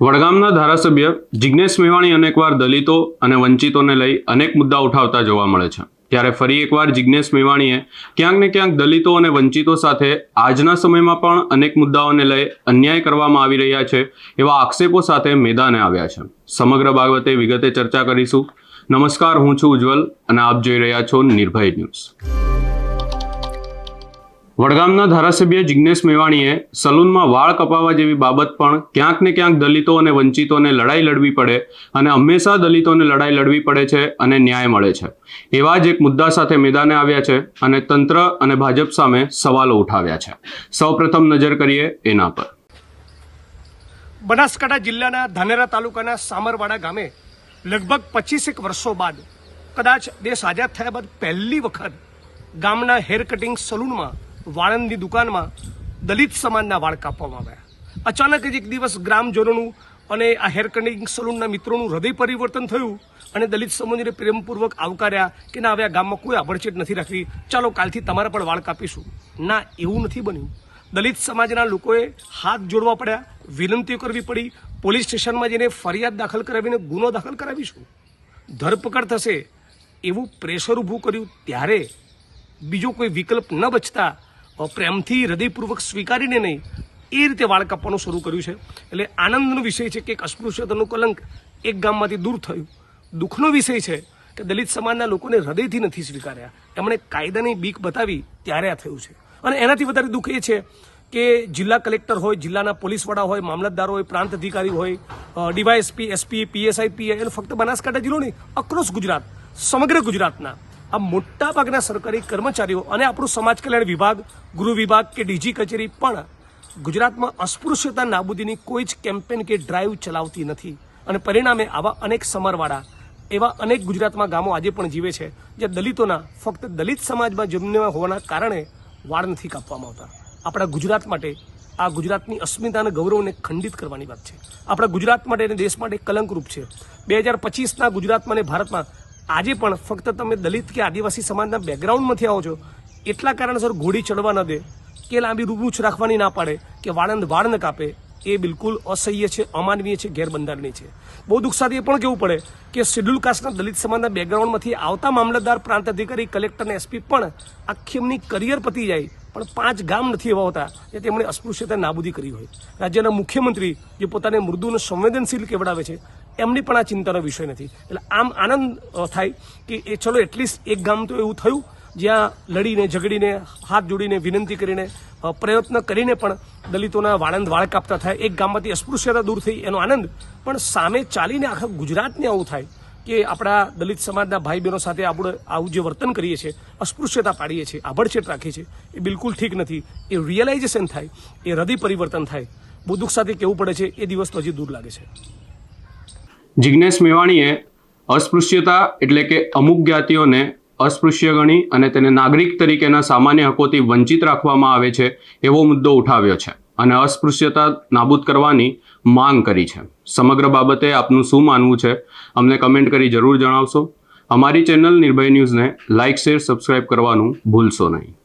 વડગામના ધારાસભ્ય જિજ્ઞેશ મેવાણી અનેકવાર દલિતો અને વંચિતોને લઈ અનેક મુદ્દા ઉઠાવતા જોવા મળે છે. ત્યારે ફરી એકવાર જિજ્ઞેશ મેવાણીએ ક્યાંક ને ક્યાંક દલિતો અને વંચિતો સાથે આજના સમયમાં પણ અનેક મુદ્દાઓને લઈ અન્યાય કરવામાં આવી રહ્યા છે એવા આક્ષેપો સાથે મેદાને આવ્યા છે. સમગ્ર બાબતે વિગતે ચર્ચા કરીશું. નમસ્કાર, હું છું ઉજ્જવલ અને આપ જોઈ રહ્યા છો નિર્ભય ન્યૂઝ. વડગામના ધારાસભ્ય જિજ્ઞેશ મેવાણીએ સલૂનમાં વાળ કપાવવા જેવી બાબત પણ ક્યાંક ને ક્યાંક દલિતો અને વંચિતોને લડાઈ લડવી પડે અને હંમેશા દલિતોને લડાઈ લડવી પડે છે અને ન્યાય મળે છે. એવા જ એક મુદ્દા સાથે મેદાને આવ્યા છે અને તંત્ર અને ભાજપ સામે સવાલો ઉઠાવ્યા છે. સૌપ્રથમ નજર કરીએ એના પર. બનાસકાંઠા જિલ્લાના ધાનેરા તાલુકાના સામરવાડા ગામે લગભગ પચીસેક વર્ષો બાદ કદાચ દેશ આઝાદ થયા બાદ પહેલી વખત ગામના હેર કટિંગ સલૂનમાં વાળંદની દુકાનમાં દલિત સમાજના વાળ કાપવામાં આવ્યા. અચાનક જ એક દિવસ ગ્રામજનોનું અને આ હેર કટિંગ સલૂનના મિત્રોનું હૃદય પરિવર્તન થયું અને દલિત સમાજને પ્રેમપૂર્વક આવકાર્યા કે ના, હવે આ ગામમાં કોઈ આભડછેટ નથી રાખવી. ચાલો, કાલથી તમારા પણ વાળ કાપીશું. ના, એવું નથી બન્યું. દલિત સમાજના લોકોએ હાથ જોડવા પડ્યા, વિનંતીઓ કરવી પડી. પોલીસ સ્ટેશનમાં જઈને ફરિયાદ દાખલ કરાવીને ગુનો દાખલ કરાવીશું. ધરપકડ થશે એવું પ્રેશર ઊભું કર્યું. ત્યારે બીજો કોઈ વિકલ્પ ન બચતા પ્રેમથી હૃદયપૂર્વક સ્વીકારીને નહીં, એ રીતે વાળ કાપવાનું શરૂ કર્યું છે. એટલે આનંદનો વિષય છે કે એક અસ્પૃશ્યતાનું કલંક એક ગામમાંથી દૂર થયું. દુઃખનો વિષય છે કે દલિત સમાજના લોકોને હૃદયથી નથી સ્વીકાર્યા. એમણે કાયદાની બીક બતાવી ત્યારે આ થયું છે. અને એનાથી વધારે દુઃખ એ છે કે જિલ્લા કલેક્ટર હોય, જિલ્લાના પોલીસ વડા હોય, મામલતદાર હોય, પ્રાંત અધિકારી હોય ડીવાયએસપી, એસપી, પીએસઆઈ પીઆઈ અને ફક્ત બનાસકાંઠા જિલ્લો નહીં, અક્રોસ ગુજરાત, સમગ્ર ગુજરાતના આ મોટા ભાગના સરકારી કર્મચારીઓ અને આપણું સમાજ કલ્યાણ વિભાગ, ગૃહ વિભાગ કે ડીજી કચેરી પણ ગુજરાતમાં અસ્પૃશ્યતા નાબૂદીની કોઈ જ કેમ્પેન કે ડ્રાઈવ ચલાવતી નથી. અને પરિણામે આવા અનેક સમરવાળા એવા અનેક ગુજરાતમાં ગામો આજે પણ જીવે છે જે દલિતોના ફક્ત દલિત સમાજમાં જન્મ હોવાના કારણે વાળ નથી કાપવામાં આવતા. આપણા ગુજરાત માટે, આ ગુજરાતની અસ્મિતા અને ગૌરવને ખંડિત કરવાની વાત છે. આપણા ગુજરાત માટે અને દેશ માટે કલંકરૂપ છે. બે હજાર પચીસના ગુજરાતમાં અને ભારતમાં આજે પણ ફક્ત તમે દલિત કે આદિવાસી સમાજના બેકગ્રાઉન્ડમાંથી આવો છો, એટલા કારણસર ઘોડી ચડવા ન દે, કે લાંબી રૂબરૂચ રાખવાની ના પાડે, કે વાળંદ વાળ ન કાપે, એ બિલકુલ અસહ્ય છે, અમાનવીય છે, ગેરબંધારણીય છે. બહુ દુઃખ સાથે એ પણ કહેવું પડે કે શેડ્યુલ કાસ્ટના દલિત સમાજના બેકગ્રાઉન્ડમાંથી આવતા મામલતદાર પ્રાંત અધિકારી કલેક્ટર અને એસપી પણ આખી એમની કરિયર પતી જાય, પણ પાંચ ગામ નથી એવા હોતા જે તેમણે અસ્પૃશ્યતા નાબૂદી કરી હોય. રાજ્યના મુખ્યમંત્રી જે પોતાને મૃદુને સંવેદનશીલ કેવડાવે છે એમની પણ આ ચિંતાનો વિષય નથી. એટલે આમ આનંદ થાય કે એ ચલો એટલીસ્ટ એક ગામ તો એવું થયું, જ્યાં લડીને, ઝઘડીને, હાથ જોડીને, વિનંતી કરીને પ્રયત્ન કરીને પણ દલિતોના વાળંદ વાળ કાપતા થાય. એક ગામમાંથી અસ્પૃશ્યતા દૂર થઈ, એનો આનંદ. પણ સામે ચાલીને આખા ગુજરાતને આવું થાય કે આપણા દલિત સમાજના ભાઈ બહેનો સાથે આપણે આવું જે વર્તન કરીએ છીએ, અસ્પૃશ્યતા પાડીએ છીએ, આભડછેટ રાખીએ છીએ, એ બિલકુલ ઠીક નથી. એ રિયલાઇઝેશન થાય, એ હૃદય પરિવર્તન થાય. બહુ દુઃખ સાથે કહેવું પડે છે એ દિવસ તો હજી દૂર લાગે છે. જિજ્ઞેશ મેવાણીએ અસ્પૃશ્યતા એટલે કે અમુક જ્ઞાતિઓને અસ્પૃશ્ય ગણી અને તેને નાગરિક તરીકેના સામાન્ય હકોથી વંચિત રાખવામાં આવે છે એવો મુદ્દો ઉઠાવ્યો છે અને અસ્પૃશ્યતા નાબૂદ કરવાની માંગ કરી છે. સમગ્ર બાબતે આપનું શું માનવું છે? અમને કમેન્ટ કરી જરૂર જણાવશો. અમારી ચેનલ નિર્ભય ન્યૂઝને લાઇક, શેર, સબસ્ક્રાઇબ કરવાનું ભૂલશો નહીં.